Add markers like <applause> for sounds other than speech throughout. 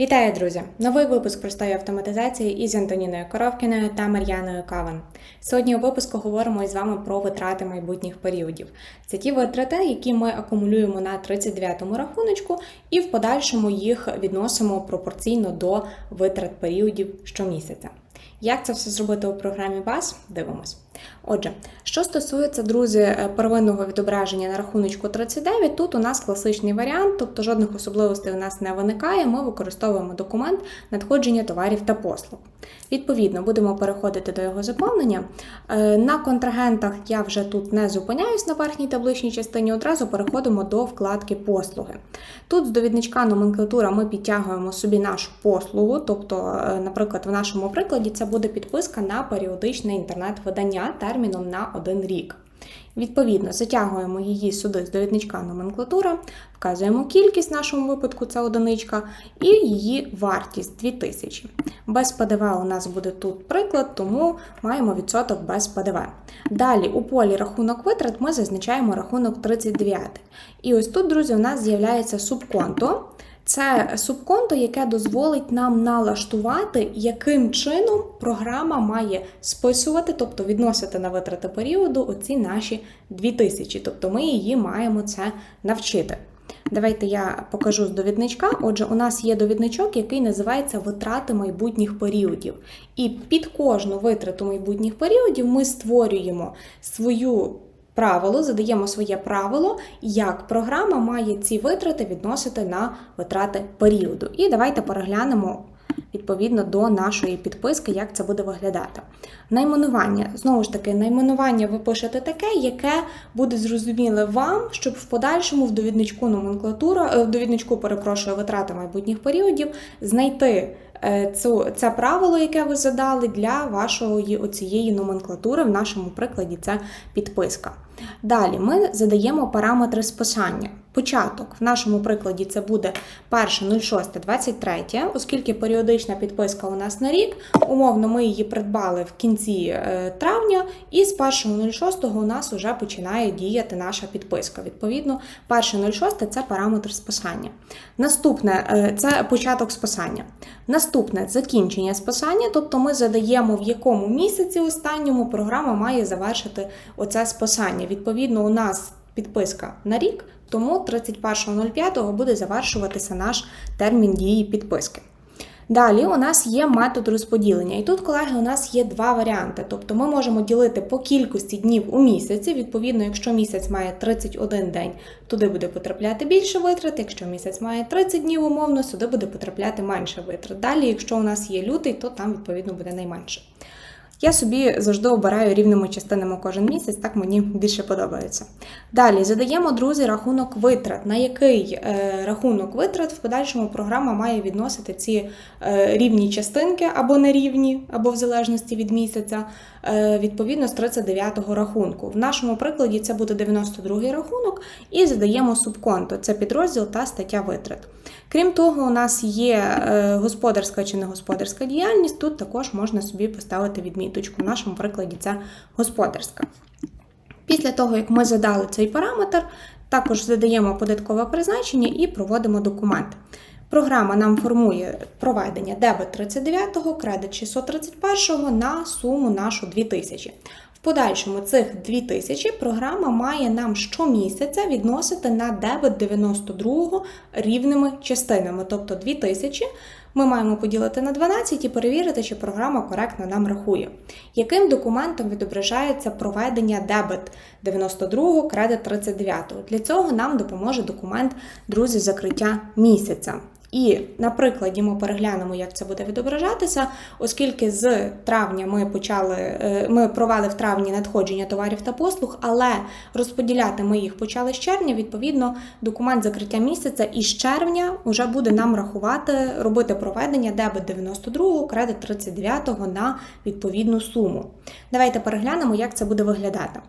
Вітаю, друзі! Новий випуск простої автоматизації із Антоніною Коровкіною та Мар'яною Каван. Сьогодні у випуску говоримо із вами про витрати майбутніх періодів. Це ті витрати, які ми акумулюємо на 39-му рахуночку, і в подальшому їх відносимо пропорційно до витрат періодів щомісяця. Як це все зробити у програмі BAS? Дивимось. Отже, що стосується, друзі, е, первинного відображення на рахуночку 39, тут у нас класичний варіант, тобто жодних особливостей у нас не виникає. Ми використовуємо документ надходження товарів та послуг. Відповідно, будемо переходити до його заповнення. Е, На контрагентах я вже тут не зупиняюсь на верхній табличній частині, одразу переходимо до вкладки послуги. Тут з довідничка номенклатура ми підтягуємо собі нашу послугу, тобто, е, наприклад, в нашому прикладі це буде підписка на періодичне інтернет-видання терміном на один рік. Відповідно, затягуємо її сюди з довідничка номенклатура, вказуємо кількість в нашому випадку це одиничка, і її вартість 2000. Без ПДВ у нас буде тут приклад, тому маємо відсоток без ПДВ. Далі у полі рахунок витрат ми зазначаємо рахунок 39. І ось тут, друзі, у нас з'являється субконто. Це субконто, яке дозволить нам налаштувати, яким чином програма має списувати, тобто відносити на витрати періоду оці наші 2000. Тобто ми її маємо це навчити. Давайте я покажу з довідничка. Отже, у нас є довідничок, який називається витрати майбутніх періодів. І під кожну витрату майбутніх періодів ми створюємо свою правило, задаємо своє правило, як програма має ці витрати відносити на витрати періоду. І давайте переглянемо. Відповідно до нашої підписки, як це буде виглядати. Найменування. Знову ж таки, найменування ви пишете таке, яке буде зрозуміле вам, щоб в подальшому в довідничку номенклатура, е, в довідничку, перепрошую, витрати майбутніх періодів, знайти це правило, яке ви задали для вашої оцієї номенклатури. В нашому прикладі це підписка. Далі ми задаємо параметри списання. Початок в нашому прикладі це буде 1.06.23, оскільки періодична підписка у нас на рік. Умовно, ми її придбали в кінці е, травня, і з 1.06 у нас вже починає діяти наша підписка. Відповідно, 1.06 це параметр списання. Наступне е, це початок списання. Наступне закінчення списання, тобто ми задаємо, в якому місяці останньому програма має завершити оце списання. Відповідно, у нас підписка на рік, тому 31.05 буде завершуватися наш термін дії підписки. Далі у нас є метод розподілення. І тут, колеги, у нас є два варіанти. Тобто ми можемо ділити по кількості днів у місяці. Відповідно, якщо місяць має 31 день, туди буде потрапляти більше витрат. Якщо місяць має 30 днів умовно, сюди буде потрапляти менше витрат. Далі, якщо у нас є лютий, то там відповідно буде найменше. Я собі завжди обираю рівними частинами кожен місяць, так мені більше подобається. Далі задаємо, друзі, рахунок витрат. На який е, рахунок витрат в подальшому програма має відносити ці е, рівні частинки або нерівні, або в залежності від місяця, е, відповідно з 39-го рахунку. В нашому прикладі це буде 92-й рахунок, і задаємо субконто. Це підрозділ та стаття витрат. Крім того, у нас є е, господарська чи негосподарська діяльність. Тут також можна собі поставити відміточку. В нашому прикладі це господарська. Після того, як ми задали цей параметр, також задаємо податкове призначення і проводимо документ. Програма нам формує проведення дебет 39, кредит 631 на суму нашу 2000. В подальшому цих 2000 програма має нам щомісяця відносити на дебет 92 рівними частинами, тобто 2000 ми маємо поділити на 12 і перевірити, чи програма коректно нам рахує. Яким документом відображається проведення дебет 92 кредит 39? Для цього нам допоможе документ друзі закриття місяця. І на прикладі ми переглянемо, як це буде відображатися, оскільки з травня ми почали, е, ми провели в травні надходження товарів та послуг, але розподіляти ми їх почали з червня. Відповідно, документ закриття місяця із червня вже буде нам рахувати, робити проведення дебет 92, кредит 39 на відповідну суму. Давайте переглянемо, як це буде виглядати.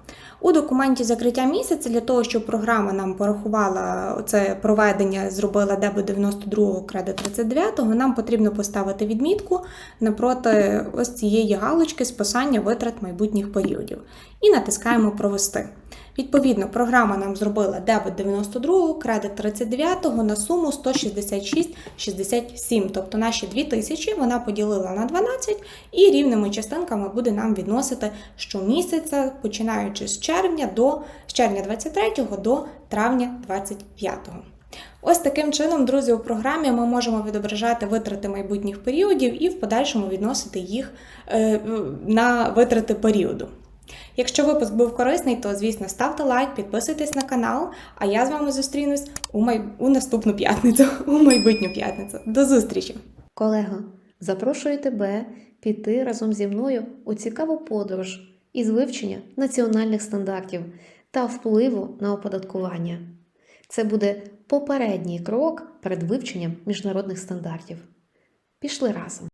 У документі закриття місяця для того, щоб програма нам порахувала це проведення, зробила дебет 92 кредит 39-го нам потрібно поставити відмітку напроти ось цієї галочки списання витрат майбутніх періодів. І натискаємо Провести. Відповідно, програма нам зробила дебет 92, кредит 39 на суму 166,67. Тобто наші 2000 вона поділила на 12 і рівними частинками буде нам відносити щомісяця, починаючи з червня до з червня 23 до травня 25. Ось таким чином, друзі, у програмі ми можемо відображати витрати майбутніх періодів і в подальшому відносити їх е, на витрати періоду. Якщо випуск був корисний, то звісно ставте лайк, підписуйтесь на канал. А я з вами зустрінусь у, май... у наступну п'ятницю, <laughs> у майбутню п'ятницю. До зустрічі! Колего, запрошую тебе піти разом зі мною у цікаву подорож із вивчення національних стандартів та впливу на оподаткування. Це буде попередній крок перед вивченням міжнародних стандартів. Пішли разом.